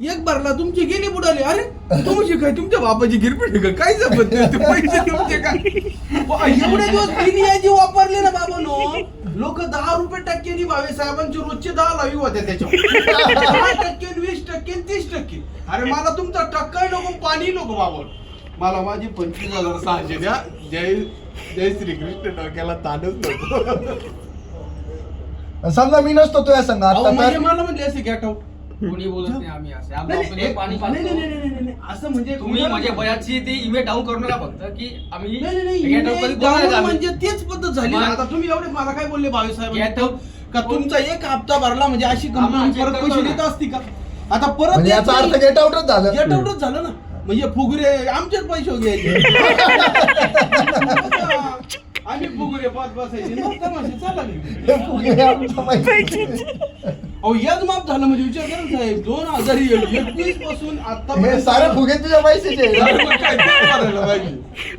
एक भरला तुमची गेली बुडाली. अरे तुमची काय तुमच्या बापाची गिरपीट आहे का? काय जपत नाही? ते पैसे तुमचे काय वा, एवढे दिवस वापरले ना बाबा नो लोक दहा रुपये टक्क्यांनी भावे. साहेबांचे रोजचे दहा लावी होते त्याच्यावर. दहा टक्के वीस टक्के तीस टक्के. अरे मला तुमचा टक्का नको पाणी नको बाबा मला माझी पंचवीस हजार सहाशे द्या. जय जय श्रीकृष्ण. डोक्याला ताणच नको. समजा मी नसतो तुझ्या संघ अहो, आता म्हणजे तर मला म्हणले असे गॅट आउट कोणी बोलत नाही आम्ही असे आमचं नाही, आपण नाही, हे पाणी नाही, नाही, नाही, पाजतो. नाही, नाही, असं म्हणजे तुम्ही म्हणजे बयाची ती इमेज डाऊन करू नका फक्त की आम्ही नाही, नाही, नाही, get out इमेज कधी बोलणार डाऊन का आम्ही? म्हणजे तेच पद्धत झाली मग-. आता तुम्ही एवढे मला काय बोलले बावीस साहेब Get out. का तुमचा एक हप्ता भरला म्हणजे अशी कंपनी आम्हाला check परत करतो पैसे ना. देत असती का आता परत म्हणजे याचा अर्थ गेट आउटच झालं गेट आउटच झालं ना म्हणजे फुगरे आमचेच पैसे घ्यायचे आम्ही फुगरे पाच बसायचे मग तमाशे चालला की. फुगे आमचं माहिती. अहो याच माप झालं म्हणजे विचार करा ना साहेब. दोन हजार एकवीसपासून आता हे सारे फुगे तुझ्या पैशाचे.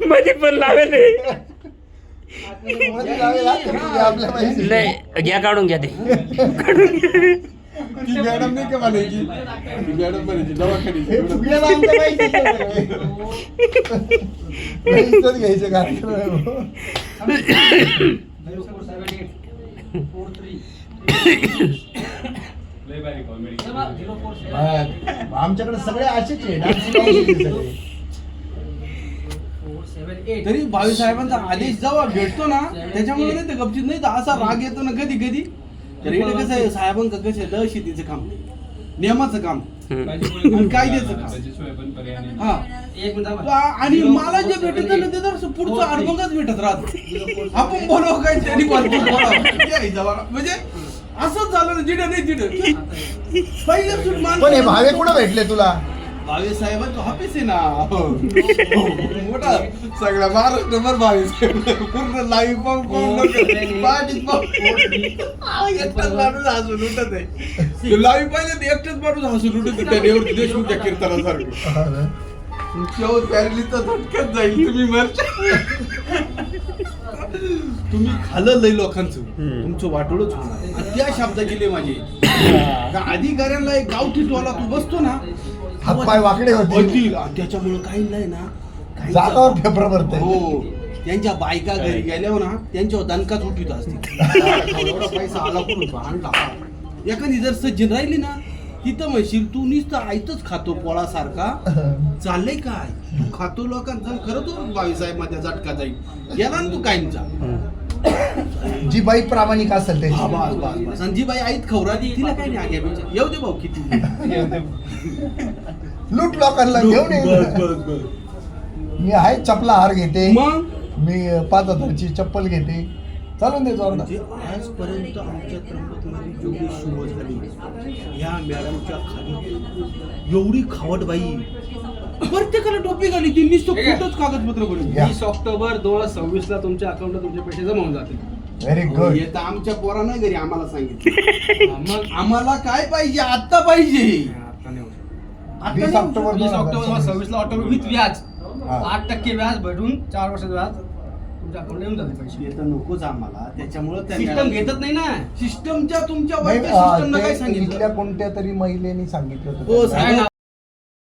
मध्ये पण लावेल मध्ये आपल्या पैशाचे. घ्या काढून घ्या ते. ती मॅडम नाही का म्हणायची? ती मॅडम म्हणायची हे दवाखान्याची फुगे ना आमच्या पैशाचे आहे. पैसेच घ्यायचे कार्यक्रम. आमच्याकडे सगळे असेच आहे डान्स. तरी भावी साहेबांचा आदेश जेव्हा भेटतो ना त्याच्यामुळे नाही ते गपचित नाही तर असा राग येतो ना कधी कधी. तर इकडे कसं आहे साहेबांचं कसं आहे लय शेतीचं काम नियमाचं काम. आणि कायद्याचं काम. हा. एक आणि मला जे भेटत ना ते तर पुढचं अडगंगच भेटत राहत. आपण बोलावं काय त्यांनी. म्हणजे असंच झालं ना जिडं नाही जिडं. पहिलं सूट पण हे भावे कुठं भेटले तुला? भावे साहेबांचं ऑफिस आहे ना. हो. मोठा सगळा महाराष्ट्रभर भावे साहेब. पूर्ण लाईव्ह पाहून पाहून पाठीत पाहून आ, एकटाच माणूस हसून उठत आहे. लाईव्ह पाहिलं तर एकटाच माणूस हसून उठत आहे. त्या देशमुखच्या कीर्तनासारखं. पॅरलीचा झटक्यात जाईल तुम्ही मरच्या तुम्ही खाल्लं लय लोकांचं. तुमचं वाटोळच होणार. त्या शब्द गेले माझे का अधिकाऱ्यांना एक गावठी टोला तू बसतो ना हातपाय वाकडे. होतील त्याच्यामुळे काही नाही ना. काही जागावर फेफर भरते. हो. त्यांच्या बायका घरी गेल्यावर ना त्यांच्यावर दणकाच उठीत असते एवढा पैसा आला कुठून आणला एखादी जर सज्जन राहिली ना तिथं म्हणशील तू नुसतं आयतच खातो पोळासारखा. चाललंय काय? तू खातो लोकांचा खरं तू बावीस साहेबमध्ये झटका जाईल. गेला ना तू कायमचा. जी बाई प्रामाणिक असेल हा, बस, त्याची बस, बस. संजीबाई आईत खवरा दी तिला काय नाही आग्यापेक्षा येऊ दे भाऊ किती. लूट लोकांना घेऊन ये. बस, बस, बस. मी आहे चपला हार घेते. मग? मी पाच हजारची चप्पल घेते. चालून दे जोरदार. म्हणजे आजपर्यंत आमच्या त्र्यंबकमध्ये जेवढी सुरुवात झाली ह्या मॅडमच्या खाली एवढी खावट बाई प्रत्येकाला टोपी घाली ती नुसतं. कुठंच कागदपत्र बनवली या. वीस ऑक्टोबर दोन हजार सव्वीस ला तुमच्या अकाउंटला तुमचे पैसे जमा होऊन जातील. व्हेरी हो, गुड येतं आमच्या पोरा नाही घरी आम्हाला सांगितलं. हा, मग आम्हाला काय पाहिजे? आत्ता पाहिजे. आता नाही होऊ शकत. आता वीस नाही ऑक्टोबर वीस ऑक्टोबर दोन हजार सव्वीस ला ऑटोमेटिक विथ व्याज हा. आठ टक्के व्याज भेटून चार वर्षाचं व्याज तुमच्या अकाउंटला येऊन जाते पैसे येतं नकोच आम्हाला त्याच्यामुळे सिस्टम घेतच नाही ना सिस्टमच्या तुमच्या नाही, वरच्या अं, सिस्टमनं काय ते सांगितलं इथल्या कोणत्या तरी महिलेनी सांगितलं हो, होतं. त्यांना.